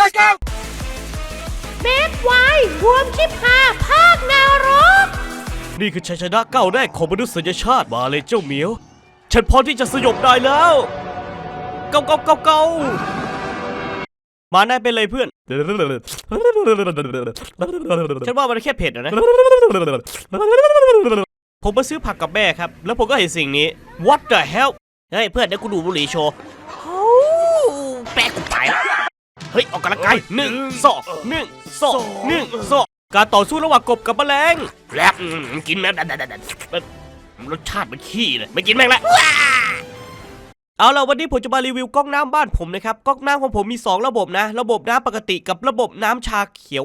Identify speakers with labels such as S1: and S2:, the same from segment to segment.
S1: Let's go
S2: เบสไวรวมชิปหาภาคนรก
S3: นี่คือชัยชนะก้าวแรกของมนุษยชาติมาเลยเจ้าเหมียว ฉันพร้อมที่จะสยบได้แล้วเกาเกาเกาเกามาได้เป็นเลยเพื่อน ฉันว่ามันแค่เผ็ดอะนะ ผมมาซื้อผักกับแม่ครับ แล้วผมก็เห็นสิ่งนี้ What the hell เฮ้ยเพื่อนเดี๋ยวกูดูบุหรี่โชว์โอ้แปลกกูตายละ เฮ้ยออกกำลังกายหนึ่งสองหนึ่งสองหนึ่งสองการต่อสู้ระหว่างกบกับแมลงแรบอืมกินแม่รสชาติมันขี้เลยไม่กินแม่งละเอาล่ะวันนี้ผมจะมารีวิวก๊อกน้ำบ้านผมนะครับก๊อกน้ำของผมมี 2 ระบบนะ ระบบน้ำปกติกับระบบน้ำชาเขียว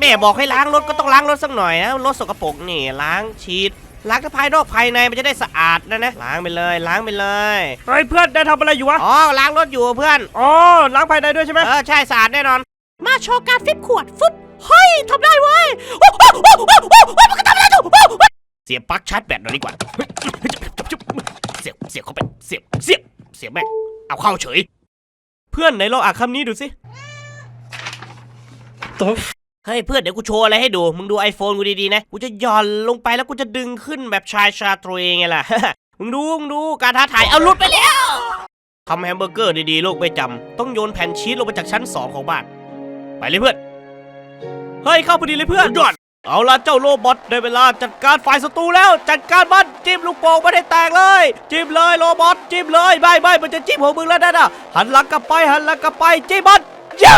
S3: แม่บอกให้ล้างรถก็ต้องล้างรถสักหน่อยนะรถสกปรกนี่ล้างฉีด ล้างทั้งภายนอกภายในมันจะได้สะอาดนะนะล้างไปเลยล้างไปเลยเฮ้ยเพื่อนได้ทำอะไรอยู่วะอ๋อล้างรถอยู่เพื่อนอ๋อล้างภายในด้วยใช่ไหมเออใช่สะอาดแน่นอน
S2: มาโชว์การฟิปขวดฟุบเฮ้ยทำได้เว้ยโอ้โหโอ้โหโอ้โหมันก็ทำได้ถูกโอ้โห
S3: เสียบปลั๊กชาร์จแบตหน่อยดีกว่าเฮ้ยเสียบเสียบเข้าไปเสียบเสียบเสียบแม่งเอาเข้าเฉย เพื่อนไหนลองอ่านคำนี้ดูสิ เฮ้ยเพื่อนเดี๋ยวกูโชว์อะไรให้ดู มึงดู iPhone กูดีๆนะ กูจะหย่อนลงไปแล้วกูจะดึงขึ้นแบบชายชาตรีไงล่ะ มึงดูมึงดูการท้าทายเอาหลุดไปแล้วทำแฮมเบอร์เกอร์ดีๆลูกไม่จำต้องโยนแผ่นชีสลงไปจากชั้น 2 ของบ้าน ไปเลยเพื่อน เฮ้ยเข้าพอดีเลยเพื่อนยอดเอาละเจ้าโรบอทได้เวลาจัดการฝ่ายศัตรูแล้วจัดการมันจิ้มลูกโป่งไม่ได้แตกเลย จิ้มเลยโรบอทจิ้มเลยไม่ไม่มันจะจิ้มหัวมึงแล้วนั่นน่ะหันหลังกลับไปหันหลังกลับไปจิ้มมันเย้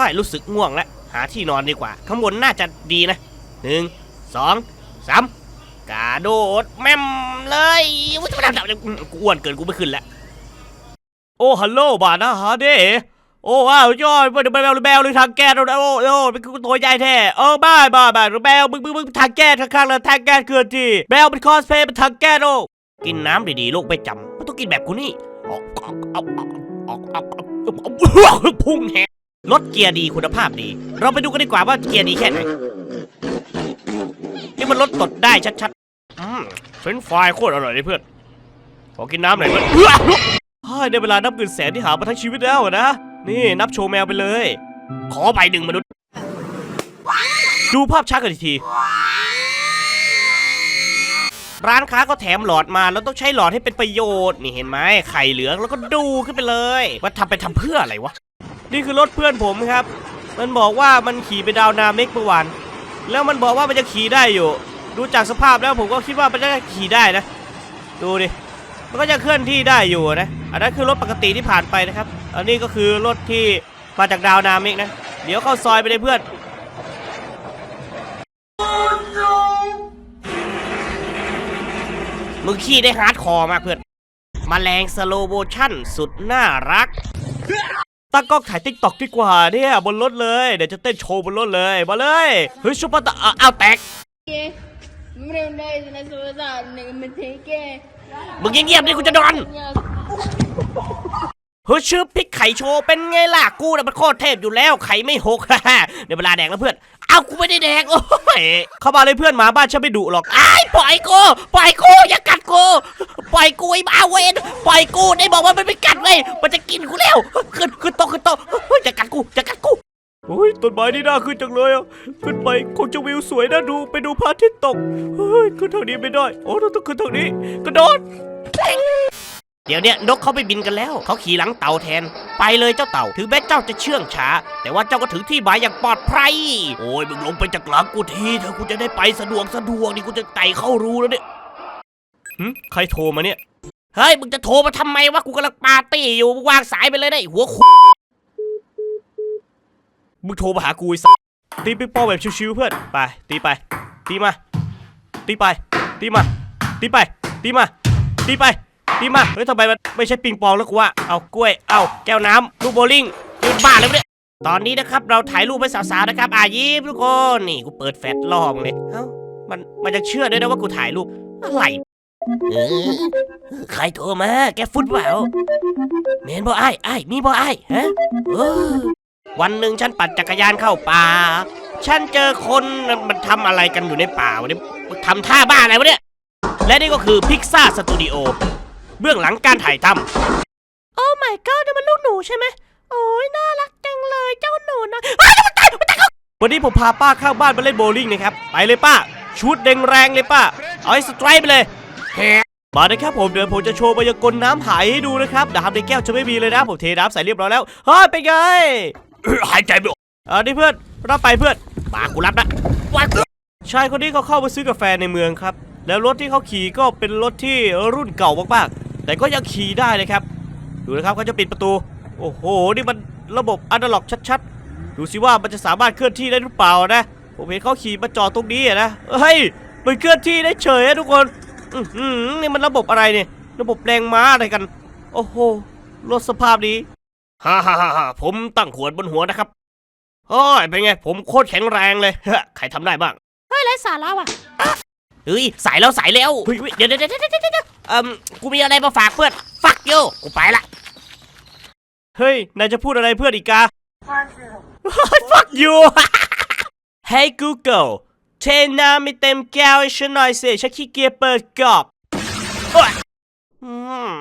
S3: ใช่รู้สึกง่วงแล้วหาที่นอนดีกว่า ข้างบนน่าจะดีนะหนึ่งสองสามกระโดดแม่มเลยวุ้ยกูอ้วนเกินกูไม่ขึ้นแล้วโอ้ฮัลโหลบานะฮะเด้โอ้ว้าวยอดแบลแบลแบลเลยทางแก๊สโอ้โอ้เป็นตัวใหญ่แท้เออบ้าบ้าบ้าแบลมึงมึงมึงทางแก๊สข้างๆเลยทางแก๊สเคลื่อนที่แบลเป็นคอสเพย์เป็นทางแก๊สโอ้กินน้ำดีๆลูกไม่จำไม่ต้องกินแบบกูนี่ออกออกออกออกออกออกออกพุ่งแฮะ รถเกียร์ดีคุณภาพดี เราไปดูกันดีกว่าว่าเกียร์ดีแค่ไหนนี่มันรถตดได้ชัดๆอืมเฟรนช์ฟรายโคตรอร่อยเลยเพื่อน ขอกินน้ำหน่อยเพื่อนเฮ้ยได้เวลานับเงินแสนที่หามาทั้งชีวิตแล้วอะนะ นี่นับโชว์แมวไปเลย ขอใบหนึ่งมนุษย์ ดูภาพช้ากันอีกที ร้านค้าก็แถมหลอดมาแล้วต้องใช้หลอดให้เป็นประโยชน์ นี่เห็นไหมไข่เหลืองแล้วก็ดูขึ้นไปเลย ว่าทำไปทำเพื่ออะไรวะ นี่คือรถเพื่อนผมครับ มันบอกว่ามันขี่ไปดาวนาเมกเมื่อวาน แล้วมันบอกว่ามันจะขี่ได้อยู่ ดูจากสภาพแล้วผมก็คิดว่ามันจะขี่ได้นะ ดูดิ มันก็จะเคลื่อนที่ได้อยู่นะ อันนั้นคือรถปกติที่ผ่านไปนะครับ อันนี้ก็คือรถที่มาจากดาวนามิกนะ เดี๋ยวเข้าซอยไปเลยเพื่อนมึงขี้ได้ฮาร์ดคอร์มากเพื่อนมแมลงสโลโมชั่นสุดน่ารัก ตั้งกล้องถ่ายติ๊กตอกดีกว่าเนี่ยบนรถเลย เดี๋ยวจะเต้นโชว์บนรถเลย มาเลยเฮ้ยชุบปตะเอ้าวแตกมึงเงียบๆดิกูจะนอนเฮ้ยชื่อพริกไข่โชว์เป็นไงล่ะกูน่ะมันโคตรเทพอยู่แล้วไข่ไม่หกเดี๋ยวเวลาแดกแล้วเพื่อน เอากูไม่ได้แดกโอ้ยเข้ามาเลยเพื่อนหมาบ้านฉันไม่ดุหรอกไอ้ายปล่อยกูปล่อยกูอย่ากัดกูปล่อยกูไอ้บ้าเวนปล่อยกูได้บอกว่ามันไม่กัดเว้ยมันจะกินกูแล้วขึ้นขึ้นโตะขึ้นโตะเฮ้ยจะกัดกูจะกัดกู โอ้ยต้นไม้นี่น่าขึ้นจังเลยอะขึ้นไปคงจะวิวสวยน่าดูไปดูพระอาทิตย์ตกเฮ้ยขึ้นทางนี้ไม่ได้ โอ้เราต้องขึ้นทางนี้กระโดด เดี๋ยวเนี้ยนกเขาไปบินกันแล้ว เขาขี่หลังเต่าแทน ไปเลยเจ้าเต่า ถึงแม้เจ้าจะเชื่องช้า แต่ว่าเจ้าก็ถึงที่หมายอย่างปลอดภัย โอ้ยมึงลงไปจากหลังกูทีเถอะกูจะได้ไปสะดวกสะดวกนี่กูจะไต่เข้ารูแล้วเนี่ยหึใครโทรมาเนี่ย เฮ้ยมึงจะโทรมาทำไมวะกูกำลังปาร์ตี้อยู่มึงวางสายไปเลยนะไอ้หัวคุมึงโทรมาหากูไอ้สัสตีปิงปองแบบชิวๆเพื่อนไปตีไป ตีมา ตีไป ตีมา ตีไป ตีมา ตีไป ตีมาเฮ้ยทำไมมันไม่ใช่ปิงปองแล้วกูว่าเอากล้วย เอาแก้วน้ำลูกโบลิ่งยืนบ้าเลยวะเนี่ยตอนนี้นะครับเราถ่ายรูปให้สาวๆนะครับอายิ้มทุกคนนี่กูเปิดแฟลชล่อมงเลยเอ้ามันมันจะเชื่อด้วยนะว่ากูถ่ายรูปอะไรเออใครโทรมา แกฟุตเปล่าเมนบ่ไอ้ไอ้มีบ่ไอ้ฮะเออวันหนึ่งฉันปั่นจักรยานเข้าป่า ฉันเจอคนมันทำอะไรกันอยู่ในป่าวะเนี่ยทำท่าบ้าอะไรวะเนี่ย และนี่ก็คือพิกซ่าสตูดิโอ เบื้องหลังการถ่ายทำ
S2: โอ้ my god นี่มันลูกหนูใช่ไหมโอ้ยน่ารักจังเลยเจ้าหนูนะอ้าวมันตายมันตาย
S3: วันนี้ผมพาป้าข้างบ้านมาเล่นโบว์ลิ่งนะครับ ไปเลยป้า ชุดแดงแรงเลยป้า เอาให้สไตรป์ไปเลยแฮะมานะครับผมเดี๋ยวผมจะโชว์มายากลน้ำหายให้ดูนะครับน้ำในแก้วจะไม่มีเลยนะ ผมเทน้ำใส่เรียบร้อยแล้วเฮ้ยเป็นไงหายใจไม่ออกอ่านี่เพื่อนรับไปเพื่อนมากูรับนะวันชายคนนี้เขาเข้ามาซื้อกาแฟในเมืองครับ แล้วรถที่เขาขี่ก็เป็นรถที่รุ่นเก่ามากๆ แต่ก็ยังขี่ได้เลยครับ ดูนะครับเขาจะปิดประตู โอ้โห นี่มันระบบอนาล็อกชัดๆ ดูสิว่ามันจะสามารถเคลื่อนที่ได้หรือเปล่านะ ผมเห็นเขาขี่มาจอดตรงนี้นะ เฮ้ย มันเคลื่อนที่ได้เฉยอะทุกคนอือหือนี่มันระบบอะไรเนี่ย ระบบแรงม้าอะไรกัน โอ้โห รถสภาพนี้ฮ่าฮ่าฮ่าฮ่าผมตั้งขวดบนหัวนะครับโอ้ยเป็นไง ผมโคตรแข็งแรงเลย ใครทำได้บ้าง
S2: เฮ้ยไรสาระว่ะ
S3: เฮ้ยสายแล้วสายแล้วเฮ้ยเฮ้ยเดี๋ยวเดี๋ยวเดี๋ยวเดี๋ยวเดี๋ยวเอ่มกูมีอะไรมาฝากเพื่อนฟักโยกูไปละเฮ้ยนายจะพูดอะไรเพื่อนอีกกาฟักยูเฮ้ย Google เทน้ำไม่เต็มแก้วให้ฉันหน่อยสิฉันขี้เกียจเปิดกรอบโอ๊ยอืม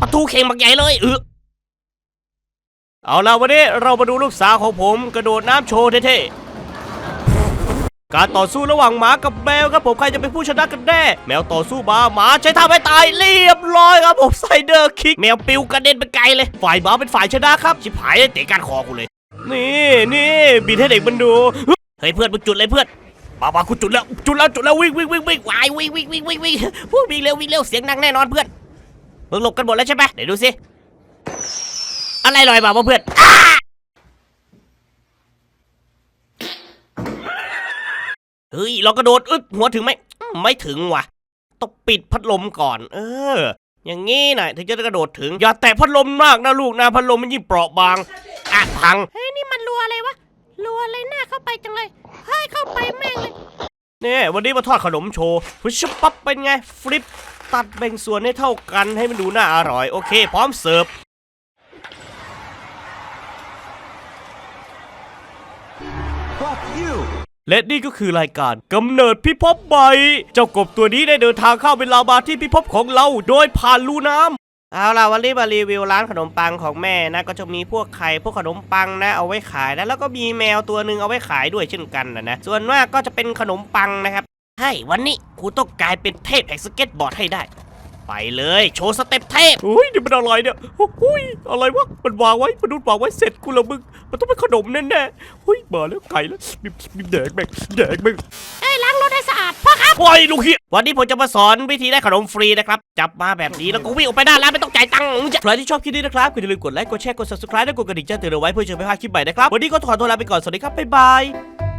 S3: ประตูเข่งบักใหญ่เลยเออเอาล่ะวันนี้เรามาดูลูกสาวของผมกระโดดน้ำโชว์เท่ๆ การต่อสู้ระหว่างหมากับแมวครับผมใครจะเป็นผู้ชนะกันแน่ แมวต่อสู้หมาหมาใช้ท่าไม่ตายเรียบร้อยครับผมไซเดอร์คิกแมวปิวกระเด็นไปไกลเลย ฝ่ายหมาเป็นฝ่ายชนะครับ ชิบหายเลยเตะก้านคอกูเลย นี่นี่บิดให้เด็กมันดูเฮ้ยเพื่อนมึงจุดเลยเพื่อนมามากูจุดแล้วจุดแล้วจุดแล้ววิ่งวิ่งวิ่งวิ่งวายวิ่งวิ่งวิ่งวิ่งวิ่งวู้วิ่งเร็ววิ่งเร็วเสียงดังแน่นอนเพื่อนมึงหลบกันหมดแล้วใช่ไหมเดี๋ยวดูสิอะไรลอยมาเพื่อนอ้า เฮ้ยเรากระโดดอึดหัวถึงไหมอืมไม่ถึงว่ะต้องปิดพัดลมก่อน เออ อย่างงี้หน่อยถึงจะกระโดดถึง อย่าแตะพัดลมมากนะลูกนะพัดลมมันยิ่งเปราะบางอะพัง
S2: เฮ้ยนี่มันรัวอะไรวะรัวอะไรหน้าเข้าไปจังเลยเฮ้ยเข้าไปแม่งเลย
S3: เนี่ยวันนี้มาทอดขนมโชว์ฟึชบปั๊บเป็นไงฟลิปตัดแบ่งส่วนให้เท่ากันให้มันดูน่าอร่อย โอเค พร้อมเสิร์ฟ และนี่ก็คือรายการกำเนิดพิภพใบเจ้ากบตัวนี้ได้เดินทางเข้าเป็นลาบาที่พิภพของเรา โดยผ่านรูน้ำเอาล่ะวันนี้มารีวิวร้านขนมปังของแม่นะก็จะมีพวกไข่พวกขนมปังนะเอาไว้ขายนะแล้วก็มีแมวตัวหนึ่งเอาไว้ขายด้วยเช่นกันนะนะส่วนมากก็จะเป็นขนมปังนะครับให้วันนี้กูต้องกลายเป็นเทพแห่งสเก็ตบอร์ดให้ได้ ไปเลย โชว์สเต็ปเทพอุ้ยนี่มันอะไรเนี่ยอุ้ยอะไรวะมันวางไว้มนุษย์วางไว้เสร็จกูละมึงมันต้องเป็นขนมแน่ๆอุ้ยมาแล้วไก่แล้วมีมีแดกแม่งแดกแม่ง
S2: เอ้ยล้างรถให้สะอาดพ่อครับ
S3: ปล่อยลูกเฮียวันนี้ผมจะมาสอนวิธีได้ขนมฟรีนะครับจับมาแบบนี้แล้วก็วิ่งออกไปหน้าร้านไม่ต้องจ่ายตังค์ใครที่ชอบคลิปนี้นะครับก็อย่าลืมกดไลค์กดแชร์กด subscribe และกดกระดิ่งแจ้งเตือนเอาไว้เพื่อจะไม่พลาดคลิปใหม่นะครับวันนี้ก็ขอตัวลาไปก่อนสวัสดีครับบ๊ายบาย